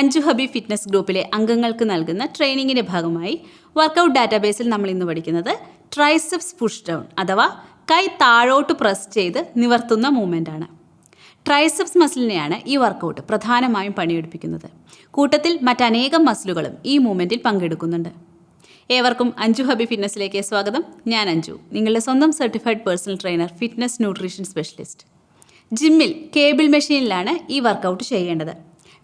അഞ്ചു Hampi fitness ഗ്രൂപ്പിലെ അംഗങ്ങൾക്ക് നൽകുന്ന ട്രെയിനിങ്ങിന്റെ ഭാഗമായി വർക്കൗട്ട് ഡാറ്റാബേസിൽ നമ്മൾ ഇന്ന് പഠിക്കുന്നത് ട്രൈസെപ്സ് പുഷ് ഡൗൺ അഥവാ കൈ താഴോട്ട് പ്രസ് ചെയ്ത് നിവർത്തുന്ന മൂവ്മെന്റ് ആണ് ട്രൈസെപ്സ് മസിലിനെയാണ് ഈ വർക്കൗട്ട് പ്രധാനമായും പണിയെടുപ്പിക്കുന്നത്. കൂട്ടത്തിൽ മറ്റനേകം മസിലുകളും ഈ മൂവ്മെന്റിൽ പങ്കെടുക്കുന്നുണ്ട്. ഏവർക്കും അഞ്ജു ഹബി ഫിറ്റ്നസ്സിലേക്ക് സ്വാഗതം. ഞാൻ അഞ്ജു നിങ്ങളുടെ സ്വന്തം certified personal trainer fitness nutrition specialist. ജിമ്മിൽ കേബിൾ മെഷീനിലാണ് ഈ വർക്കൗട്ട് ചെയ്യേണ്ടത്.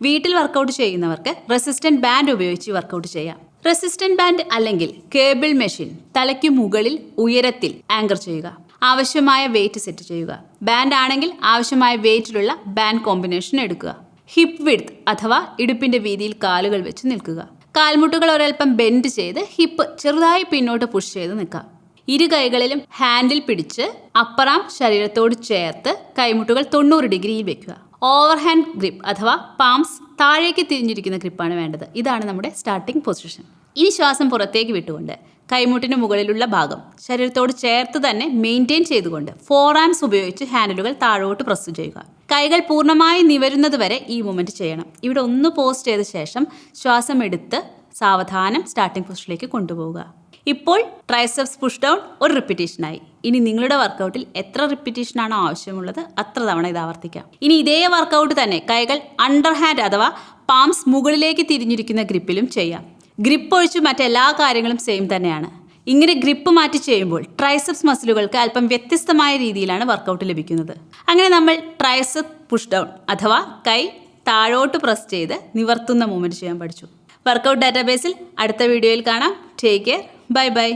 വീട്ടിൽ വർക്കൗട്ട് ചെയ്യുന്നവർക്ക് റെസിസ്റ്റന്റ് ബാൻഡ് ഉപയോഗിച്ച് വർക്കൗട്ട് ചെയ്യാം. റെസിസ്റ്റന്റ് ബാൻഡ് അല്ലെങ്കിൽ കേബിൾ മെഷീൻ തലയ്ക്ക് മുകളിൽ ഉയരത്തിൽ ആങ്കർ ചെയ്യുക. ആവശ്യമായ വെയിറ്റ് സെറ്റ് ചെയ്യുക. ബാൻഡ് ആണെങ്കിൽ ആവശ്യമായ വെയിറ്റിലുള്ള ബാൻഡ് കോമ്പിനേഷൻ എടുക്കുക. ഹിപ്പ് വിഡ്ത്ത് അഥവാ ഇടുപ്പിന്റെ വീതിയിൽ കാലുകൾ വെച്ച് നിൽക്കുക. കാൽമുട്ടുകൾ ഒരൽപ്പം ബെൻഡ് ചെയ്ത് ഹിപ്പ് ചെറുതായി പിന്നോട്ട് പുഷ് ചെയ്ത് നിൽക്കാം. ഇരു കൈകളിലും ഹാൻഡിൽ പിടിച്ച് അപ്പറാം ശരീരത്തോട് ചേർത്ത് കൈമുട്ടുകൾ തൊണ്ണൂറ് ഡിഗ്രിയിൽ വെക്കുക. ഓവർ ഹാൻഡ് ഗ്രിപ്പ് അഥവാ പാംസ് താഴേക്ക് തിരിഞ്ഞിരിക്കുന്ന ഗ്രിപ്പാണ് വേണ്ടത്. ഇതാണ് നമ്മുടെ സ്റ്റാർട്ടിംഗ് പൊസിഷൻ ഇനി ശ്വാസം പുറത്തേക്ക് വിട്ടുകൊണ്ട് കൈമുട്ടിന് മുകളിലുള്ള ഭാഗം ശരീരത്തോട് ചേർത്ത് തന്നെ മെയിന്റെയിൻ ചെയ്തുകൊണ്ട് ഫോർ ആംസ് ഉപയോഗിച്ച് ഹാൻഡിലുകൾ താഴോട്ട് പ്രസ് ചെയ്യുക. കൈകൾ പൂർണമായി നിവരുന്നത് വരെ ഈ മൂവ്മെന്റ് ചെയ്യണം. ഇവിടെ ഒന്ന് പോസ്റ്റ് ചെയ്ത ശേഷം ശ്വാസം എടുത്ത് സാവധാനം സ്റ്റാർട്ടിംഗ് പൊസിഷനിലേക്ക് കൊണ്ടുപോവുക. ഇപ്പോൾ ട്രൈസെപ്സ് പുഷ് ഡൗൺ ഒരു റിപ്പീറ്റേഷനായി ഇനി നിങ്ങളുടെ വർക്കൗട്ടിൽ എത്ര റിപ്പീറ്റേഷനാണോ ആവശ്യമുള്ളത് അത്ര തവണ ഇത് ആവർത്തിക്കാം. ഇനി ഇതേ വർക്കൗട്ട് തന്നെ കൈകൾ അണ്ടർ ഹാൻഡ് അഥവാ പാംസ് മുകളിലേക്ക് തിരിഞ്ഞിരിക്കുന്ന ഗ്രിപ്പിലും ചെയ്യാം. ഗ്രിപ്പ് ഒഴിച്ച് മറ്റെല്ലാ കാര്യങ്ങളും സെയിം തന്നെയാണ്. ഇങ്ങനെ ഗ്രിപ്പ് മാറ്റി ചെയ്യുമ്പോൾ ട്രൈസെപ്സ് മസിലുകൾക്ക് അല്പം വ്യത്യസ്തമായ രീതിയിലാണ് വർക്കൗട്ട് ലഭിക്കുന്നത്. അങ്ങനെ നമ്മൾ ട്രൈസെപ്പ് പുഷ് ഡൗൺ അഥവാ കൈ താഴോട്ട് പ്രസ് ചെയ്ത് നിവർത്തുന്ന മൂവ്മെന്റ് ചെയ്യാൻ പഠിച്ചു. വർക്കൗട്ട് ഡാറ്റാബേസിൽ അടുത്ത വീഡിയോയിൽ കാണാം. Take care bye bye